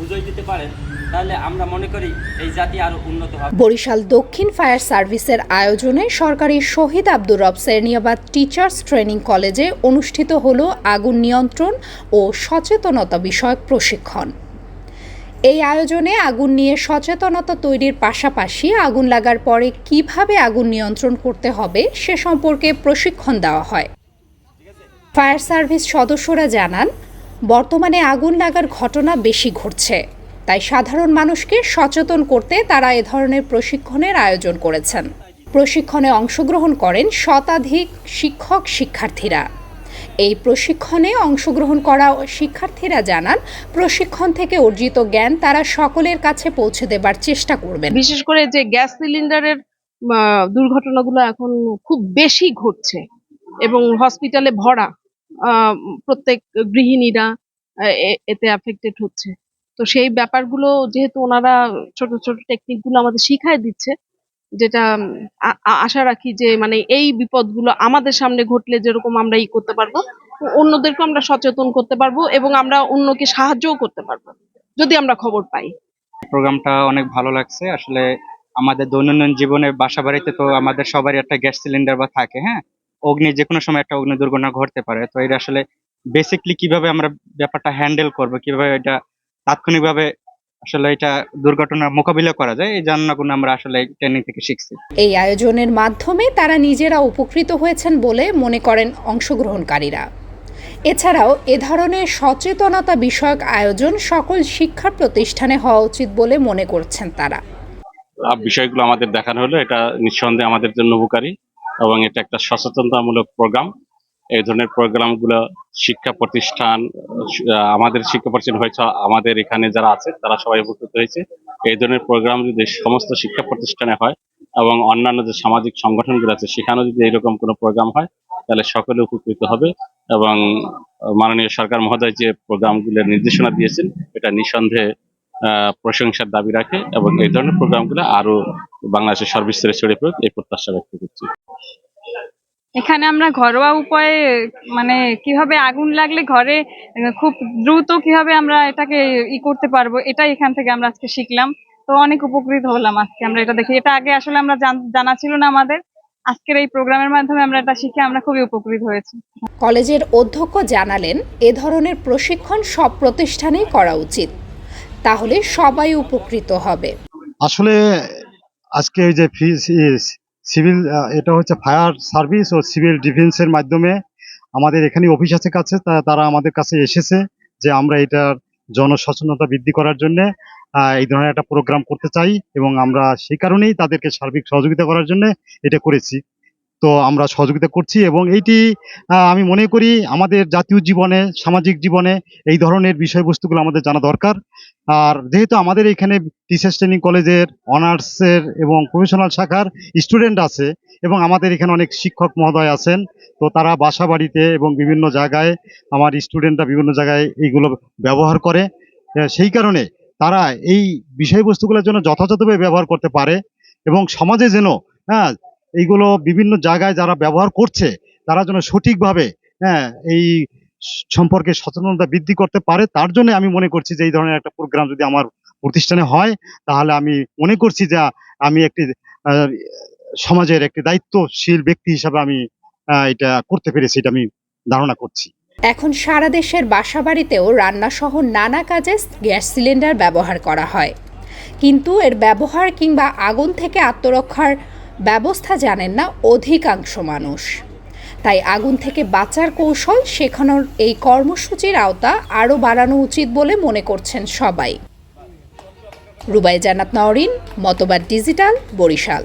বুঝিয়ে দিতে পারেন, তাহলে আমরা মনে করি এই জাতি উন্নত হবে। বরিশাল দক্ষিণ ফায়ার সার্ভিসের আয়োজনে সরকারি শহীদ আব্দুর রব সেরনিয়াবাদ টিচার্স ট্রেনিং কলেজে অনুষ্ঠিত হলো আগুন নিয়ন্ত্রণ ও সচেতনতা বিষয়ক প্রশিক্ষণ। এই আয়োজনে আগুন নিয়ে সচেতনতা তৈরির পাশাপাশি আগুন লাগার পরে কীভাবে আগুন নিয়ন্ত্রণ করতে হবে সে সম্পর্কে প্রশিক্ষণ দেওয়া হয়। ফায়ার সার্ভিস সদস্যরা জানান বর্তমানে আগুন লাগার ঘটনা বেশি ঘটছে। তাই সাধারণ মানুষকে সচেতন করতে তারা এ ধরনের প্রশিক্ষণের আয়োজন করেছেন। প্রশিক্ষণে অংশগ্রহণ করেন শতাধিক শিক্ষক শিক্ষার্থীরা। এই প্রশিক্ষণে অংশগ্রহণ করা শিক্ষার্থীরা জানান, প্রশিক্ষণ থেকে অর্জিত জ্ঞান তারা সকলের কাছে পৌঁছে দেবার চেষ্টা করবেন। বিশেষ করে যে গ্যাস সিলিন্ডারের দুর্ঘটনাগুলো এখন খুব বেশি ঘটছে এবং হসপিটালে ভরা। প্রত্যেক গৃহিণীরা এতে অ্যাফেক্টেড হচ্ছে। তো সেই ব্যাপারগুলো যেহেতু ওনারা ছোট ছোট টেকনিকগুলো আমাদের শিখায় দিচ্ছে, যেটা আশা রাখি যে মানে এই বিপদগুলো আমাদের সামনে ঘটলে যেরকম আমরা ই করতে পারব অন্যদেরকে আমরা সচেতন করতে পারব এবং আমরা অন্যকে সাহায্যও করতে পারব, যদি আমরা খবর পাই। প্রোগ্রামটা অনেক ভালো লাগছে। আসলে আমাদের দৈনন্দিন জীবনে বাসা বাড়িতে তো আমাদের সবারই একটা গ্যাস সিলিন্ডার বা থাকে হ্যাঁ? অগ্নি যে কোনো সময় একটা অগ্নি দুর্ঘটনা ঘটতে পারে। তো এটা আসলে বেসিকলি কীভাবে আমরা ব্যাপারটা হ্যান্ডেল করব কীভাবে এটা তাৎক্ষণিকভাবে আসলে এটা দুর্ঘটনার মোকাবিলা করা যায় এই জানাগুলো আমরা আসলে ট্রেনিং থেকে শিখছি। এই আয়োজনের মাধ্যমে তারা নিজেরা উপকৃত হয়েছেন বলে মনে করেন অংশগ্রহণকারীরা। এছাড়াও এ ধরনের সচেতনতা বিষয়ক আয়োজন সকল শিক্ষা প্রতিষ্ঠানে হওয়া উচিত বলে মনে করছেন তারা। বিষয়গুলো আমাদের দেখানো হলো এটা নিঃসন্দেহে আমাদের জন্য উপকারী। এবং এটা একটা সচেতনতামূলক প্রোগ্রাম। এই ধরনের প্রোগ্রামগুলো শিক্ষা প্রতিষ্ঠান আমাদের শিক্ষা প্রতিষ্ঠান হয়েছে, আমাদের এখানে যারা আছে, তারা সবাই উপকৃত হয়েছে। এই ধরনের প্রোগ্রাম যদি সমস্ত শিক্ষা প্রতিষ্ঠানে হয় এবং অন্যান্য যে সামাজিক সংগঠনগুলো আছে, সেখানেও যদি এরকম কোনো প্রোগ্রাম হয়, তাহলে সকলে উপকৃত হবে এবং মাননীয় সরকার মহোদয় যে প্রোগ্রামগুলোর নির্দেশনা দিয়েছেন, এটা নিঃসন্দেহে প্রশংসার দাবি রাখে এবং এই ধরনের প্রোগ্রামগুলো আরও বাংলাদেশের সর্বস্তরে ছড়িয়ে পড়ুক, এই প্রত্যাশা ব্যক্ত করছি। এখানে আমরা ঘরোয়া উপায়ে মানে কীভাবে আগুন লাগলে ঘরে খুব দ্রুত কীভাবে আমরা এটাকে ই করতে পারব এটা এখান থেকে আমরা আজকে শিখলাম। তো অনেক উপকৃত হলাম আজকে আমরা এটা দেখি। এটা আগে আসলে আমরা জানা ছিল না আমাদের। আজকের এই প্রোগ্রামের মাধ্যমে আমরা এটা শিখে আমরা খুবই উপকৃত হয়েছি। কলেজের অধ্যক্ষ জানালেন এ ধরনের প্রশিক্ষণ সব প্রতিষ্ঠানেই করা উচিত। তাহলে সবাই উপকৃত হবে। আসলে আজকে ওই যে সিভিল এটা হচ্ছে ফায়ার সার্ভিস ও সিভিল ডিফেন্সের মাধ্যমে আমাদের এখানে অফিস আছে কাছে তারা আমাদের কাছে এসেছে যে আমরা এটার জনসচেতনতা বৃদ্ধি করার জন্য এই ধরনের একটা প্রোগ্রাম করতে চাই এবং আমরা সেই কারণেই তাদেরকে সার্বিক সহযোগিতা করার জন্য এটা করেছি। তো আমরা সহযোগিতা করছি এবং এইটি আমি মনে করি আমাদের জাতীয় জীবনে, সামাজিক জীবনে এই ধরনের বিষয়বস্তুগুলো আমাদের জানা দরকার। আর যেহেতু আমাদের এখানে টিচার্স ট্রেনিং কলেজের, অনার্সের এবং প্রফেশনাল শাখার স্টুডেন্ট আছে এবং আমাদের এখানে অনেক শিক্ষক মহোদয় আছেন, তো তারা বাসা বাড়িতে এবং বিভিন্ন জায়গায় আমার স্টুডেন্টরা বিভিন্ন জায়গায় এইগুলো ব্যবহার করে। সেই কারণে তারা এই বিষয়বস্তুগুলোর জন্য যথাযথভাবে ব্যবহার করতে পারে এবং সমাজে যেন হ্যাঁ এইগুলো বিভিন্ন জায়গায় যারা ব্যবহার করছে, তারা যেন সঠিকভাবে হ্যাঁ এই সম্পর্কে সচেতনতা বৃদ্ধি করতে পারে, তার জন্য আমি মনে করছি যে এই ধরনের একটা প্রোগ্রাম যদি আমার প্রতিষ্ঠানে হয়, তাহলে আমি মনে করছি যে আমি একটি সমাজের একটি দায়িত্বশীল ব্যক্তি হিসাবে আমি এটা করতে পেরেছি, এটা আমি ধারণা করছি। এখন সারা দেশের বাসাবাড়িতেও রান্নাসহ নানা কাজে গ্যাস সিলিন্ডার ব্যবহার করা হয়। কিন্তু এর ব্যবহার কিংবা আগুন থেকে আত্মরক্ষার ব্যবস্থা জানেন না অধিকাংশ মানুষ। তাই আগুন থেকে বাঁচার কৌশল শেখানোর এই কর্মসূচির আওতা আরও বাড়ানো উচিত বলে মনে করছেন সবাই। রুবাই জানাত নওরিন মতবাদ ডিজিটাল, বরিশাল।